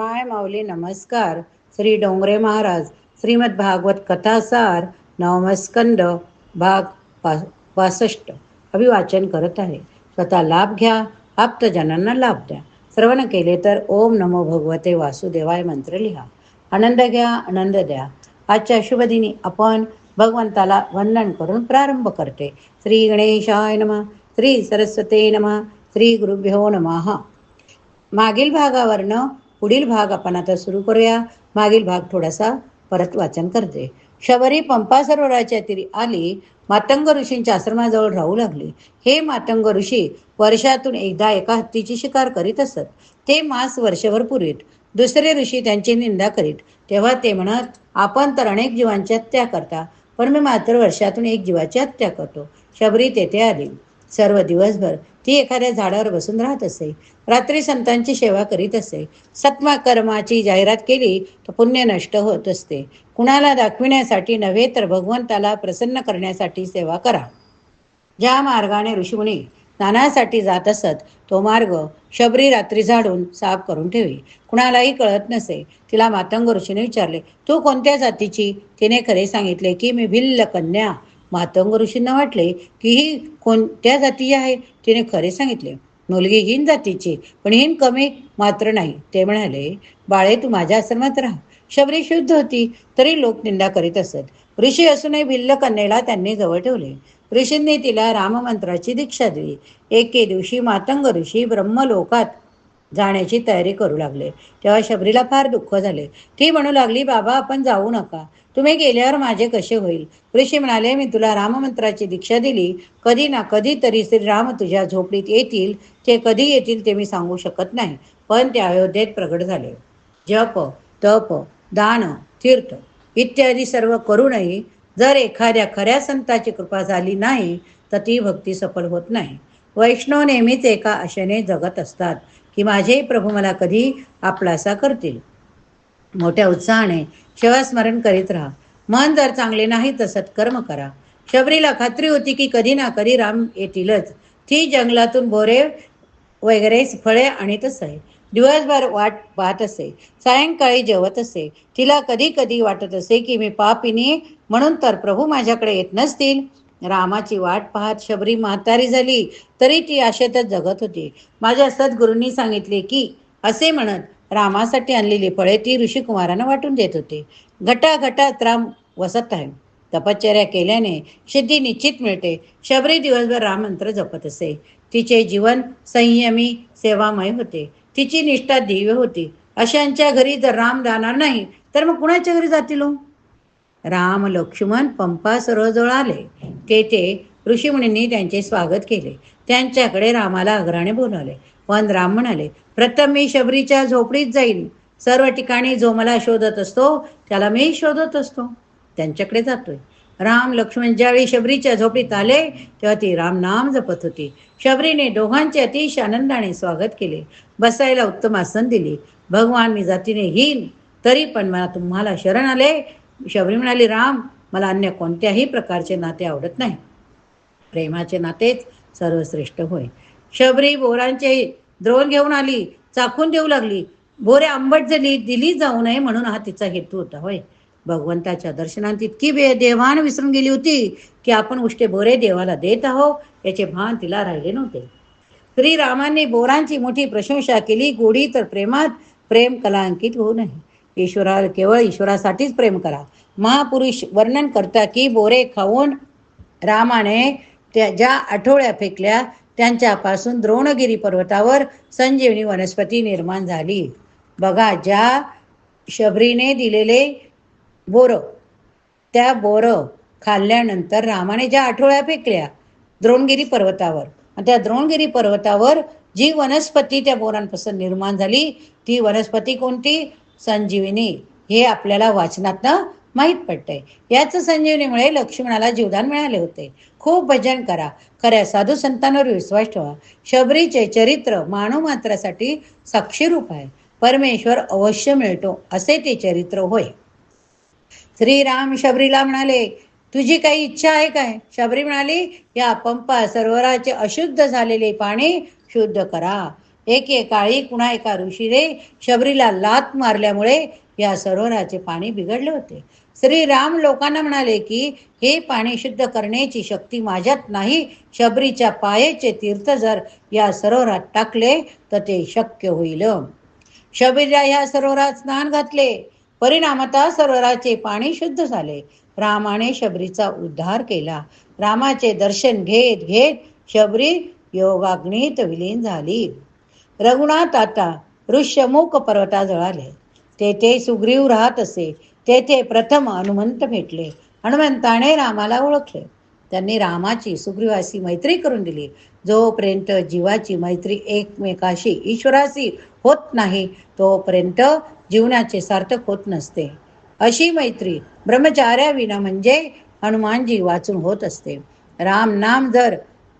माय माऊली नमस्कार. श्री डोंगरे महाराज श्रीमद भागवत कथासार नवमस्कंद भाग पा पासष्ट. अभिवाचन करत आहे. स्वतः लाभ घ्या आप्तजनांना लाभ द्या. श्रवण केले तर ओम नमो भगवते वासुदेवाय मंत्र लिहा. आनंद घ्या आनंद द्या. आजच्या शुभ दिनी आपण भगवंताला वंदन करून प्रारंभ करते. श्री गणेशाय नमः श्री सरस्वते नमः श्री गुरुभ्यो नमः. मागील भागावरनं पुढील भाग आपण आता सुरू करूया. मागील भाग थोडासा परत वाचन करते. शबरी पंपा सरोवराच्या तीरी आली मातंग ऋषींच्या आश्रमाजवळ राहू लागली. हे मातंग ऋषी वर्षातून एकदा एका हत्तीची शिकार करीत असत. ते मास वर्षभर पुरवीत दुसरे ऋषी त्यांची निंदा करीत. तेव्हा ते म्हणत आपण तर अनेक जीवांची हत्या करता पण मी मात्र वर्षातून एक जीवाची हत्या करतो. शबरी तेथे आली. सर्व दिवसभर ती एखाद्या झाडावर बसून राहत असे. रात्री संतांची सेवा करीत असे. सत्मा कर्माची जाहिरात केली तर पुण्य नष्ट होत असते. कुणाला दाखविण्यासाठी नव्हे तर भगवंताला प्रसन्न करण्यासाठी सेवा करा. ज्या मार्गाने ऋषीमुनी स्नानासाठी जात असत तो मार्ग शबरी रात्री झाडून साफ करून ठेवी. कुणालाही कळत नसे तिला मातंग ऋषीने विचारले तू कोणत्या जातीची? तिने खरे सांगितले की मी भिल्ल कन्या मातंग ऋषींना वाटले की ही कोणत्या जाती आहे? तिने खरे सांगितले. मुलगी हीन जातीची पण हीन कमी मात्र नाही. ते म्हणाले बाळे तू माझ्या आश्रमात राहा. शबरी शुद्ध होती तरी लोक निंदा करीत असत. ऋषी असूनही भिल्ल कन्येला त्यांनी जवळ ठेवले. ऋषींनी तिला राममंत्राची दीक्षा दिली. एके दिवशी मातंग ऋषी ब्रह्मलोकात जाण्याची तयारी करू लागले. तेव्हा शबरीला फार दुःख झाले. ती म्हणू लागली बाबा आपण जाऊ नका. तुम्ही गेल्यावर माझे कसे होईल? ऋषी म्हणाले मी तुला राममंत्राची दीक्षा दिली. कधी ना कधी तरी श्रीराम तुझ्या झोपडीत येतील. ते कधी येतील ते मी सांगू शकत नाही. पण ते अयोध्येत प्रगट झाले. जप तप दान तीर्थ इत्यादी सर्व करूनही जर एखाद्या खऱ्या संताची कृपा झाली नाही तर ती भक्ती सफल होत नाही. वैष्णव नेहमीच एका आशेने जगत असतात की माझे प्रभू मला कधी आपलासा करतील. मोठ्या उत्साहाने शिवस्मरण करीत राहा. मन जर चांगले नाही तर सत्कर्म करा. शबरीला खात्री होती की कधी ना कधी राम येतीलच. ती जंगलातून बोरे वगैरे फळे आणीत असे. दिवसभर वाट पाहत असे. सायंकाळी जेवत असे. तिला कधी कधी वाटत असे की मी पापिनी म्हणून तर प्रभू माझ्याकडे येत नसतील. रामाची वाट पाहत शबरी म्हातारी झाली तरी ती आशेतच जगत होती. माझ्या सद्गुरूंनी सांगितले की असे म्हणत रामासाठी आणलेली फळे ती ऋषिकुमारांना वाटून देत होती. घटाघटात राम वसत आहे. तपश्चर्या केल्याने सिद्धी निश्चित मिळते. शबरी दिवसभर राममंत्र जपत असे. तिचे जीवन संयमी सेवामय होते. तिची निष्ठा दिव्य होती. अशांच्या घरी जर राम जाणार नाही तर मग कुणाच्या घरी जातील हो? राम लक्ष्मण पंपा सरोजवळ आले. तेथे ऋषीमुनींनी त्यांचे स्वागत केले. त्यांच्याकडे रामाला अग्राने बोलावले. पण राम म्हणाले प्रथम मी शबरीच्या झोपडीत जाईल सर्व ठिकाणी जो मला शोधत असतो त्याला मी शोधत असतो. त्यांच्याकडे जातोय. राम लक्ष्मण ज्यावेळी शबरीच्या झोपडीत आले तेव्हा ती राम नाम जपत होती. शबरीने दोघांचे अतिशय आनंदाने स्वागत केले. बसायला उत्तम आसन दिली. भगवान मी जातीने हीन तरी पण मला तुम्हाला शरण आले. शबरी म्हणाली राम मला अन्य कोणत्याही प्रकारचे नाते आवडत नाही. प्रेमाचे नातेच सर्वश्रेष्ठ होय. शबरी बोरांचे द्रोण घेऊन आली चाखून देऊ लागली. बोरे आंबट झाली दिली जाऊ नये म्हणून हा तिचा हेतू होता होय. भगवंताच्या दर्शनात इतकी देवान विसरून गेली होती की आपण उष्टे बोरे देवाला देत आहो याचे भान तिला राहिले नव्हते. श्रीरामांनी बोरांची मोठी प्रशंसा केली गोडी तर प्रेमात प्रेम कलांकित होऊ नये. ईश्वरा केवळ ईश्वरासाठीच प्रेम करा. महापुरुष वर्णन करता की बोरे खाऊन रामाने त्या ज्या आठवड्या फेकल्या त्यांच्यापासून द्रोणगिरी पर्वतावर संजीवनी वनस्पती निर्माण झाली. बघा ज्या शबरीने दिलेले बोर त्या बोर खाल्ल्यानंतर रामाने ज्या आठवड्या फेकल्या द्रोणगिरी पर्वतावर. आणि त्या द्रोणगिरी पर्वतावर जी वनस्पती त्या बोरांपासून निर्माण झाली ती वनस्पती कोणती? संजीवनी. हे आपल्याला वाचनातनं माहीत पडतंय. याच संजीवनीमुळे लक्ष्मणाला जीवदान मिळाले होते. खूप भजन करा. खऱ्या साधू संतांवर विश्वास ठेवा. शबरीचे चरित्र मानव मात्रासाठी साक्षीरूप आहे. परमेश्वर अवश्य मिळतो असे ते चरित्र होय. श्रीराम शबरीला म्हणाले तुझी काही इच्छा आहे काय? शबरी म्हणाली या पंपा सरोवराचे अशुद्ध झालेले पाणी शुद्ध करा. एकेकाळी कुणा एका ऋषीने शबरीला लात मारल्यामुळे या सरोवराचे पाणी बिघडले होते. श्रीराम लोकांना म्हणाले की हे पाणी शुद्ध करण्याची शक्ती माझ्यात नाही. शबरीच्या पायाचे तीर्थ जर या सरोवरात टाकले तर ते शक्य होईल. शबरीला या सरोवरात स्नान घातले. परिणामता सरोवराचे पाणी शुद्ध झाले. रामाने शबरीचा उद्धार केला. रामाचे दर्शन घेत घेत शबरी योगाग्नीत विलीन झाली. रघुनाथ आता ऋष्यमुख पर्वताजवळ आले. तेथे सुग्रीव राहत असे. तेथे प्रथम हनुमंत भेटले. हनुमंताने रामाला ओळखले. त्यांनी रामाची सुग्रीवाशी मैत्री करून दिली. जोपर्यंत जीवाची मैत्री एकमेकाशी ईश्वराशी होत नाही तोपर्यंत जीवनाचे सार्थक होत नसते. अशी मैत्री ब्रह्मचार्याविना म्हणजे हनुमानजी वाचून होत असते. राम नाम जर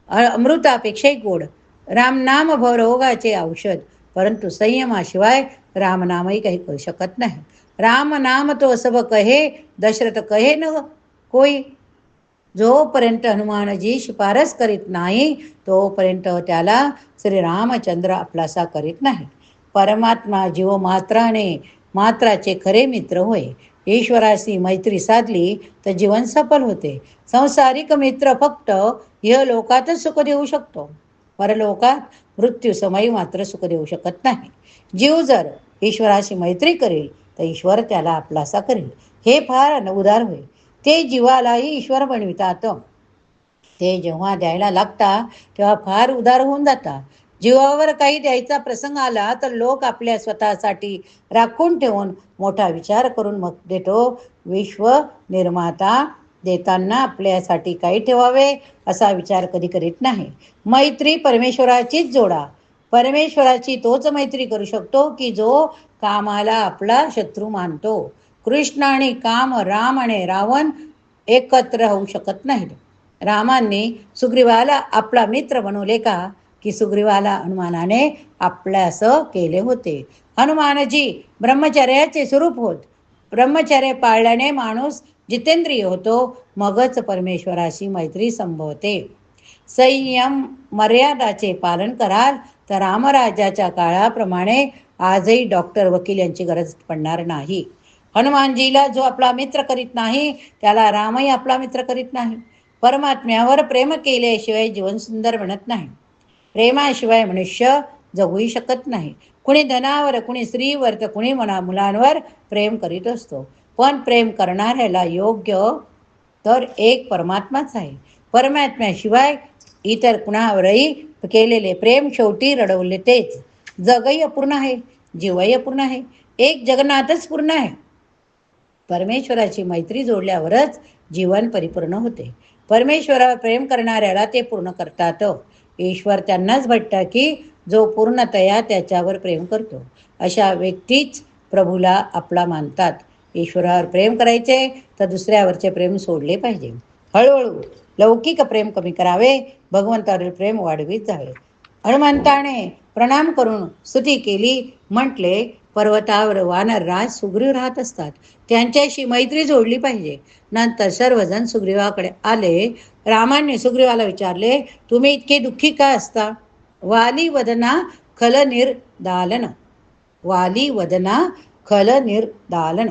अमृतापेक्षाही गोड राम नाम भवरोगाचे औषध परंतु संयमाशिवाय रामनामही काही करू शकत नाही. राम नाम तो सब कहे दशरथ कहे न कोई. जोपर्यंत हनुमानजी शिफारस करीत नाही तोपर्यंत त्याला श्री रामचंद्र आपलासा करीत नाही. परमात्मा जीव मात्राने मात्राचे खरे मित्र होय. ईश्वराशी मैत्री साधली तर जीवन सफल होते. संसारिक मित्र फक्त यह लोकातच सुख देऊ शकतो. परलोकात मृत्यू समयी मात्र सुख देऊ शकत नाही. जीव जर ईश्वराशी मैत्री करेल तर ईश्वर त्याला आपलासा करेल. हे फार उदार होईल. ते जीवालाही ईश्वर बनवितात. ते जेव्हा द्यायला लागता तेव्हा फार उदार होऊन जातात जीवावर काही द्यायचा प्रसंग आला तर लोक आपल्या स्वतःसाठी राखून ठेवून मोठा विचार करून मग देतो. विश्व निर्माता देताना आपल्यासाठी काही ठेवावे असा विचार कधी करीत नाही. मैत्री परमेश्वराचीच जोडा. परमेश्वराची तोच मैत्री करू शकतो की जो कामाला आपला शत्रू मानतो. कृष्ण आणि काम राम आणि रावण एकत्र होऊ शकत नाहीत. रामांनी सुग्रीवाला आपला मित्र बनवले का? की सुग्रीवाला हनुमानाने आपल्यास केले होते. हनुमानजी ब्रह्मचर्याचे स्वरूप होत. ब्रह्मचर्य पाळल्याने माणूस जितेंद्रिय होतो मगच परमेश्वराशी मैत्री संभवते. संयम मर्यादाचे पालन कराल तर रामराजाच्या काळाप्रमाणे आजही डॉक्टर वकील यांची गरज पडणार नाही. हनुमानजीला जो आपला मित्र करीत नाही त्याला रामही आपला मित्र करीत नाही. परमात्म्यावर प्रेम केल्याशिवाय जीवन सुंदर म्हणत नाही. प्रेमाशिवाय मनुष्य जगूही शकत नाही. कुणी धनावर कुणी स्त्रीवर तर कुणी मना मुलांवर प्रेम करीत असतो. पण प्रेम करणाऱ्याला योग्य तर एक परमात्माच आहे. परमात्म्याशिवाय इतर कुणावरही केलेले प्रेम शेवटी रडवले तेच. जगही अपूर्ण आहे जीवही अपूर्ण आहे एक जगन्नाथच पूर्ण आहे. परमेश्वराची मैत्री जोडल्यावरच जीवन परिपूर्ण होते. परमेश्वरावर प्रेम करणाऱ्याला ते पूर्ण करतात. ईश्वर त्यांनाच भटता की जो पूर्णतया त्याच्यावर प्रेम करतो. अशा व्यक्तीच प्रभूला आपला मानतात. ईश्वरावर प्रेम करायचे तर दुसऱ्यावरचे प्रेम सोडले पाहिजे. हळूहळू लौकिक प्रेम कमी करावे भगवंतावरील प्रेम वाढवीत जावे. हनुमंताने प्रणाम करून स्तुती केली. म्हटले पर्वतावर वानर राज सुग्रीव राहत असतात. त्यांच्याशी मैत्री जोडली पाहिजे. नंतर सर्वजण सुग्रीवाकडे आले. रामाने सुग्रीवाला विचारले तुम्ही इतके दुःखी का असता? वाली वदना खल निर्दालन. वाली वदना खल निर्दालन.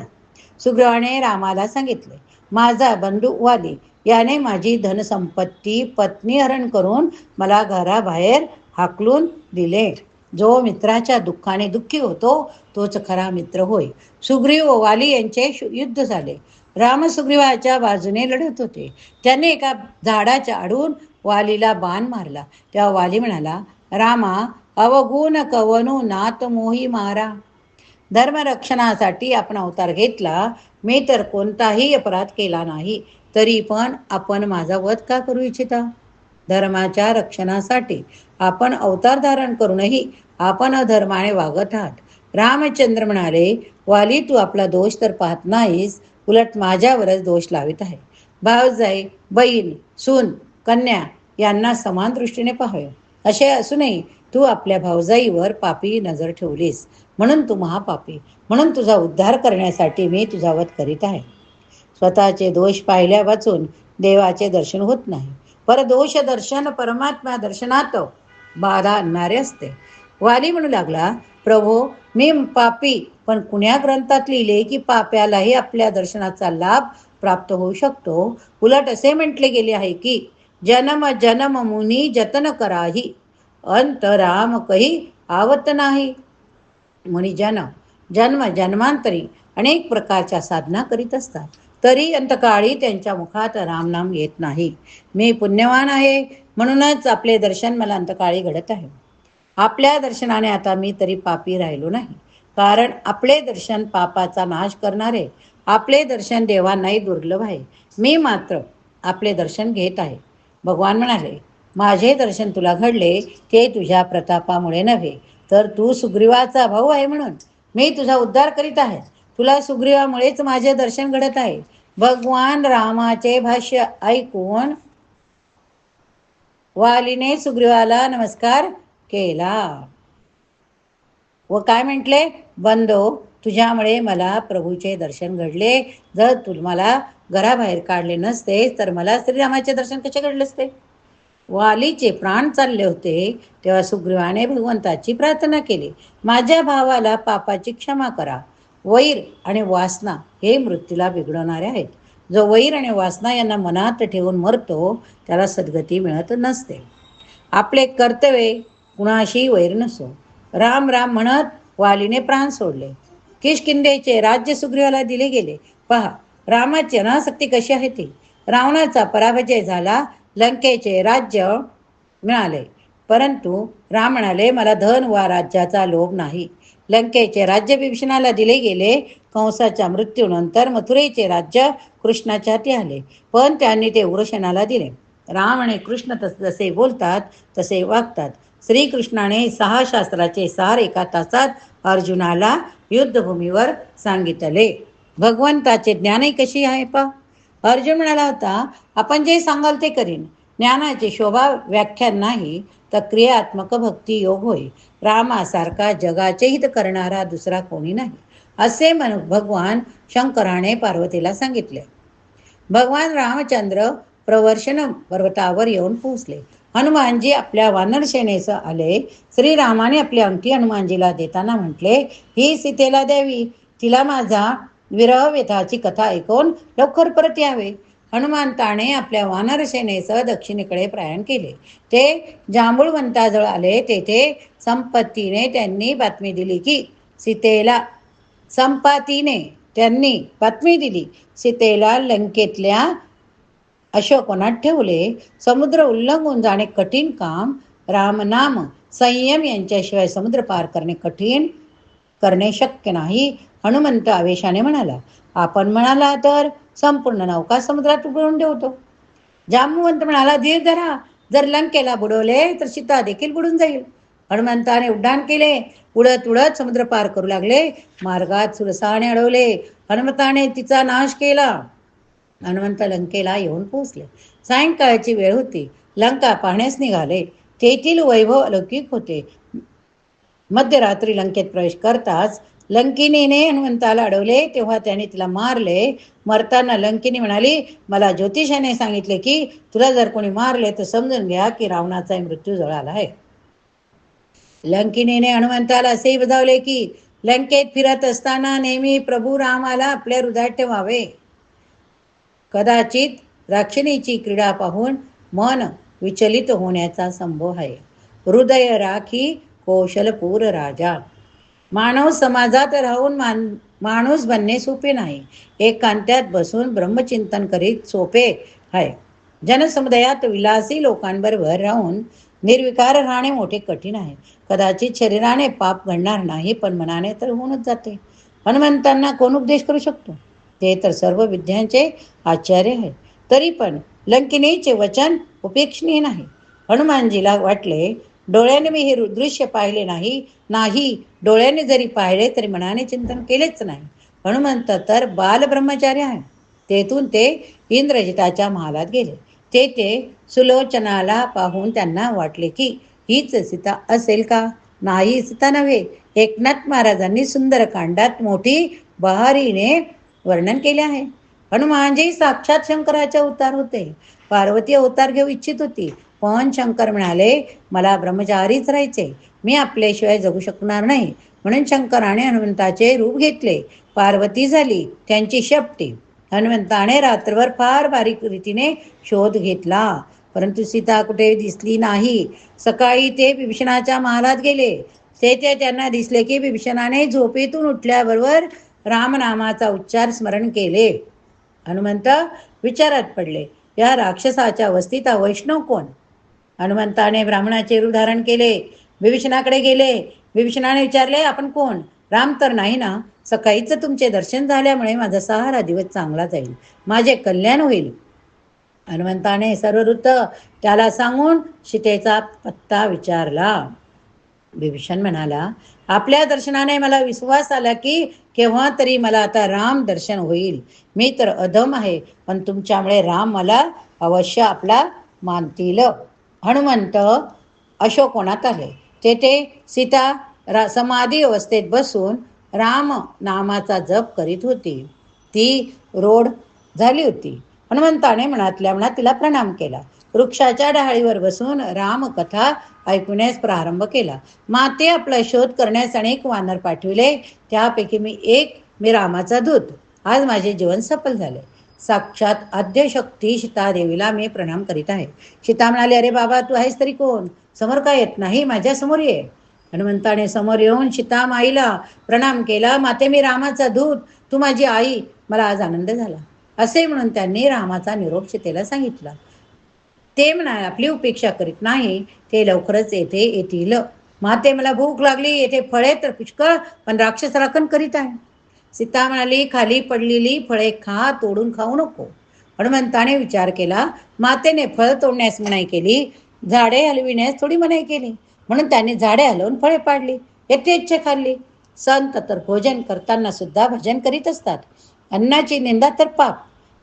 सुग्रीवाने रामाला सांगितले माझा बंधू वाली याने माझी धनसंपत्ती पत्नी हरण करून मला घराबाहेर हाकलून दिले. जो मित्राच्या दुःखाने दुःखी होतो तोच खरा मित्र होय. सुग्रीव व वाली यांचे युद्ध झाले. राम सुग्रीवाच्या बाजूने लढत होते. त्याने एका झाडाच्या आडून वालीला बाण मारला. तेव्हा वाली म्हणाला रामा अवगुण कवनू नात मोही मारा. धर्मरक्षणासाठी आपण अवतार घेतला. मी तर कोणताही अपराध केला नाही. तरी पण आपण माझा वध का करू इच्छिता? धर्माच्या रक्षणासाठी आपण अवतार धारण करूनही आपण अधर्माने वागत आहात. रामचंद्र म्हणाले वाली तू आपला दोष तर पाहत नाहीस. उलट माझ्यावरच दोष लावित आहे. भावजाई बहीण सून कन्या यांना समान दृष्टीने पाहावे असे असूनही तू आपल्या भावजाईवर पापी नजर ठेवलीस. म्हणून तू महापापी. म्हणून तुझा उद्धार करण्यासाठी मी तुझा वध करीत आहे. स्वतःचे दोष पाहिल्या वाचून देवाचे दर्शन होत नाही. पर दोष दर्शन परमात्मा दर्शनात बाधा आणणारे असते. वाली म्हणू लागला प्रभो मी पापी पण कुण्या ग्रंथात लिहिले की पाप्यालाही आपल्या दर्शनाचा लाभ प्राप्त होऊ शकतो? उलट असे म्हटले गेले आहे की जन्म जन्म मुनी जतन कराही अंत राम कही आवत नाही. मुनी जन जन्म जन्मांतरी अनेक प्रकारच्या साधना करीत असतात. तरी अंतकाळी त्यांच्या मुखात रामनाम येत नाही. मी पुण्यवान आहे म्हणूनच आपले दर्शन मला अंतकाळी घडत आहे. आपल्या दर्शनाने आता मी तरी पापी राहिलो नाही. कारण आपले दर्शन पापाचा नाश करणारे आपले दर्शन देवांनाही दुर्लभ आहे. मी मात्र आपले दर्शन घेत आहे. भगवान म्हणाले माझे दर्शन तुला घडले ते तुझ्या प्रतापामुळे नव्हे तर तू सुग्रीवाचा भाऊ आहे म्हणून. मी तुझा उद्धार करीत आहे. तुला सुग्रीवामुळेच माझे दर्शन घडत आहे. भगवान रामाचे भाष्य ऐकून वालीने सुग्रीवाला नमस्कार केला. व काय म्हटले? बंदो तुझ्यामुळे मला प्रभूचे दर्शन घडले. जर तू मला घराबाहेर काढले नसते तर मला श्रीरामाचे दर्शन कसे घडले असते? वालीचे प्राण चालले होते तेव्हा सुग्रीवाने भगवंताची प्रार्थना केली. माझ्या भावाला पापाची क्षमा करा. वैर आणि वासना हे मृत्यूला बिघडवणारे आहेत. जो वैर आणि वासना यांना मनात ठेवून मरतो त्याला सद्गती मिळत नसते. आपले कर्तव्य कुणाशी वैर नसो. राम राम म्हणत वालीने प्राण सोडले. किशकिंदेचे राज्य सुग्रीवाला दिले गेले. पहा रामाची अनासक्ती कशी आहे ती? रावणाचा पराभजय झाला लंकेचे राज्य मिळाले. परंतु राम म्हणाले मला धन वा राज्याचा लोभ नाही. लंकेचे राज्य विभीषणाला दिले गेले. कंसाच्या मृत्यूनंतर मथुरेचे राज्य कृष्णाच्या हाती आले. पण त्यांनी ते उग्रसेनाला दिले. राम आणि कृष्ण तस जसे बोलतात तसे वागतात. श्रीकृष्णाने सहा शास्त्राचे सार एका तासात अर्जुनाला युद्धभूमीवर सांगितले. भगवंताचे ज्ञानही कशी आहे पा? अर्जुन म्हणाला होता आपण जे सांगाल ते करीन. ज्ञानाची शोभा व्याख्यान नाही. तर क्रियात्मक भक्ती योग होय. रामासारखा जगाचे हित करणारा दुसरा कोणी नाही. असे मन भगवान शंकराने पार्वतीला सांगितले. भगवान रामचंद्र प्रवर्षण पर्वतावर येऊन पोहोचले. हनुमानजी आपल्या वानर सेनेसह आले. श्रीरामाने आपली अंगठी हनुमानजीला देताना म्हटले ही सीतेला द्यावी. तिला माझा विरह व्यथाची कथा ऐकून लवकर परत यावे. हनुमंताने आपल्या वानर सेनेसह दक्षिणेकडे प्रयाण केले. ते जांभूळवंताजवळ आले तेथे संपत्तीने त्यांनी बातमी दिली की सीतेला संपातीने त्यांनी बातमी दिली. सीतेला लंकेतल्या अशोकवनात ठेवले. समुद्र उल्लंघून जाणे कठीण काम. रामनाम संयम यांच्याशिवाय समुद्र पार करणे कठीण करणे शक्य नाही. हनुमंत आवेशाने म्हणाला आपण म्हणाला तर संपूर्ण नौका समुद्रात उडवून ठेवतो. जांबुवंत म्हणाला धीर धरा जर लंकेला बुडवले तर सीता देखील बुडून जाईल. हनुमंताने उड्डाण केले उडत उडत समुद्र पार करू लागले मार्गात सुरसाने अडवले हनुमंताने तिचा नाश केला. हनुमंत लंकेला येऊन पोहोचले. सायंकाळची वेळ होती लंका पाहण्यास निघाले. तेथील वैभव अलौकिक होते. मध्यरात्री लंकेत प्रवेश करताच लंकिनीने हनुमंताला अडवले तेव्हा त्याने तिला मारले. मरताना लंकिनी म्हणाली मला ज्योतिषाने सांगितले की तुला जर कोणी मारले तर समजून घ्या की रावणाचा मृत्यू जवळाला आहे. लंकिनीने हनुमंताला असेही बजावले की लंकेत फिरत असताना नेहमी प्रभू रामाला आपल्या हृदयात ठेवावे. कदाचित राक्षिणीची क्रीडा पाहून मन विचलित होण्याचा संभव आहे. हृदय राखी कौशलपूर राजा. मानव समाजात राहून मान माणूस बनणे सोपे नाही. एकांत्यात बसून ब्रह्मचिंतन करीत सोपे आहे. जनसमुदायात विलासी लोकांबरोबर राहून निर्विकार राहणे मोठे कठीण आहे. कदाचित शरीराने पाप घडणार नाही पण मनाने तर होऊनच जाते. हनुमंतांना कोण उपदेश करू शकतो? ते तर सर्व विद्यांचे आचार्य आहे तरी पण लंकिनीचे वचन उपेक्षणीय नाही. हनुमानजीला वाटले डोळ्याने मी हे दृश्य पाहिले नाही नाही डोळ्याने जरी पाहिले तरी मनाने चिंतन केलेच नाही. हनुमंत तर बालब्रह्मचारी आहे. तेथून ते इंद्रजिताच्या महालात गेले. ते ते सुलोचनाला पाहून त्यांना वाटले की हीच सीता असेल का? नाही सीता नव्हे. एकनाथ महाराजांनी सुंदरकांडात मोठी बहारीने वर्णन केले आहे. हनुमानजी साक्षात शंकराचे अवतार होते. पार्वती अवतार घेऊ इच्छित होती. पण शंकर म्हणाले मला ब्रह्मचारीच राहायचे मी आपल्याशिवाय जगू शकणार नाही. म्हणून शंकराने हनुमंताचे रूप घेतले. पार्वती झाली त्यांची शपटी हनुमंताने रात्रभर फार बारीक रीतीने शोध घेतला. परंतु सीता कुठे दिसली नाही. सकाळी ते भीषणाच्या महालात गेले. तेथे त्यांना दिसले की भीषणाने झोपेतून उठल्याबरोबर रामनामाचा उच्चार स्मरण केले. हनुमंत विचारात पडले या राक्षसाच्या वस्तीत वैष्णव कोण? हनुमंताने ब्राह्मणाचे रूप धारण केले विभीषणाकडे गेले. विभीषणाने विचारले आपण कोण? राम तर नाही ना. सकाळीच तुमचे दर्शन झाल्यामुळे माझा सहारा दिवस चांगला जाईल. माझे कल्याण होईल. हनुमंताने सर्व ऋत त्याला सांगून सीतेचा पत्ता विचारला. विभीषण म्हणाला आपल्या दर्शनाने मला विश्वास आला की केव्हा तरी मला आता राम दर्शन होईल. मी तर अधम आहे पण तुमच्यामुळे राम मला अवश्य आपला मानतील. हनुमंत अशोकोणात आले तेथे सीता रा समाधी अवस्थेत बसून राम नामाचा जप करीत होती. ती रोड झाली होती. हनुमंताने मनातल्या मनात तिला प्रणाम केला. वृक्षाच्या डहाळीवर बसून रामकथा ऐकण्यास प्रारंभ केला. माते आपला शोध करण्यास अनेक वानर पाठविले. त्यापैकी मी एक मी रामाचा दूत. आज माझे जीवन सफल झाले. साक्षात आद्यशक्ती सीतादेवीला मी प्रणाम करीत आहे. सीता म्हणाले अरे बाबा तू आहेस तरी कोण? समोर काय येत नाही? माझ्यासमोर ये. हनुमंताने समोर येऊन सीता माईला प्रणाम केला माते मी रामाचा दूत. तू माझी आई. मला आज आनंद झाला. असे म्हणून त्यांनी रामाचा निरोप सीतेला सांगितला. ते म्हणाले आपली उपेक्षा करीत नाही. ते लवकरच येथे येतील. माते मला भूक लागली. येथे फळे तर पुष्कळ पण राक्षस राखण करीत आहे. सीता म्हणाली खाली पडलेली फळे खा तोडून खाऊ नको. हनुमंताने विचार केला मातेने फळ तोडण्यास मनाई केली झाडे हलविण्यास थोडी मनाई केली. म्हणून त्यांनी झाडे हलवून फळे पाडली यथेच्छ खाल्ली. संत तर भोजन करताना सुद्धा भजन करीत असतात. अन्नाची निंदा तर पाप.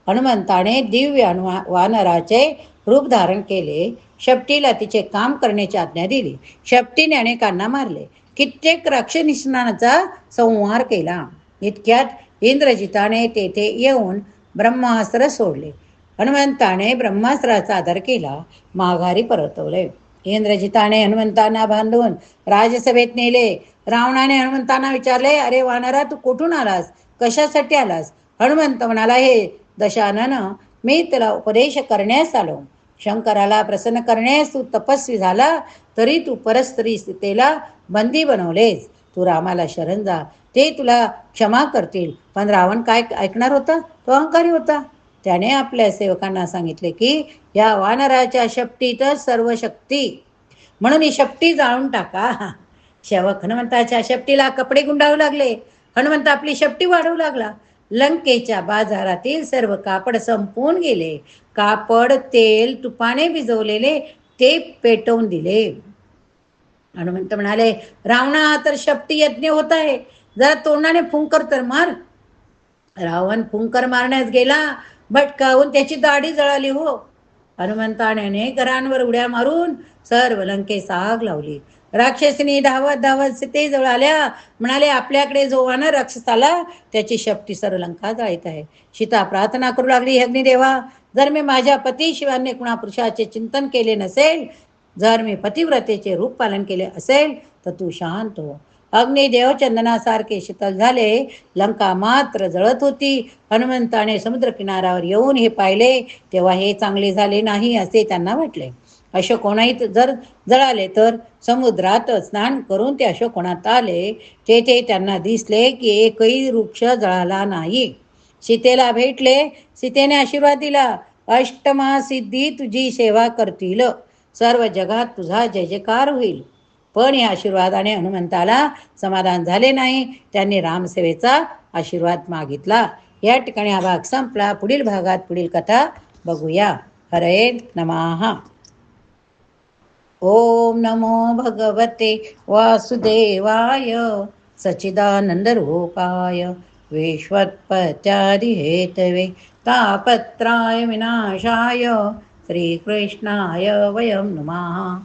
हनुमंताने दिव्य वानराचे रूप धारण केले. शपटीला तिचे काम करण्याची आज्ञा दिली. शपटीने अनेकांना मारले. कित्येक राक्षनिष्णाचा संहार केला. इतक्यात इंद्रजिताने तेथे येऊन ब्रह्मास्त्र सोडले. हनुमंताने ब्रह्मास्त्राचा आदर केला माघारी परतवले. इंद्रजिताने हनुमंतांना बांधून राजसभेत नेले. रावणाने हनुमंतांना विचारले अरे वानरा तू कुठून आलास? कशासाठी आलास? हनुमंत म्हणाला हे दशानन मी तुला उपदेश करण्यास आलो. शंकराला प्रसन्न करण्यास तू तपस्वी झाला तरी तू परस्त्री स्थितीला बंदी बनवलेस. तू रामाला शरण जा. ते तुला क्षमा करतील. पण रावण काय ऐकणार होता? तो अहंकारी होता. त्याने आपल्या सेवकांना सांगितले की या वानराच्या शक्तीतच सर्व शक्ती. म्हणून ही शक्ती जाळून टाका. शेवक हनुमंताच्या शक्तीला कपडे गुंडाळू लागले. हनुमंत आपली शक्ती वाढवू लागला. लंकेच्या बाजारातील सर्व कापड संपून गेले. कापड तेल तुपाने भिजवलेले ते पेटवून दिले. हनुमंत म्हणाले रावणा तर शक्ती यज्ञ होत आहे जरा तोंडाने फुंकर तर मार. रावण फुंकर मारण्यास गेला भटकावून त्याची दाढी जळाली हो. हनुमंताने घरांवर उड्या मारून सर्व लंकेस आग लावली. राक्षसिनी धावत धावत सीते जवळ आल्या. म्हणाले आपल्याकडे जो वानर राक्षसाला त्याची शक्ती सर्व लंका जाळीत आहे. सीता प्रार्थना करू लागली अग्निदेवा जर मी माझ्या पती शिवाने कुणा पुरुषाचे चिंतन केले नसेल जर मी पतिव्रतेचे रूप पालन केले असेल तर तू शांत हो. अग्निदेव चंदनासारखे शीतल झाले लंका मात्र जळत होती. हनुमंताने समुद्र किनाऱ्यावर येऊन हे पाहिले तेव्हा हे चांगले झाले नाही असे त्यांना वाटले. अशोकोणाही जर जळाले तर समुद्रात स्नान करून ते अशोकोणात आले. तेथे त्यांना दिसले की एकही वृक्ष जळाला नाही. सीतेला भेटले सीतेने आशीर्वाद दिला. अष्टमा सिद्धी तुझी सेवा करतील. सर्व जगात तुझा जय जयकार होईल. पण या आशीर्वादाने हनुमंताला समाधान झाले नाही. त्यांनी रामसेवेचा आशीर्वाद मागितला. या ठिकाणी हा भाग संपला. पुढील भागात पुढील कथा बघूया. हरे नमहा ओम नमो भगवते वासुदेवाय. सचिदानंद रूपाय. हेतवे तापत्राय विनाशाय. श्रीकृष्णाय वयं नमः।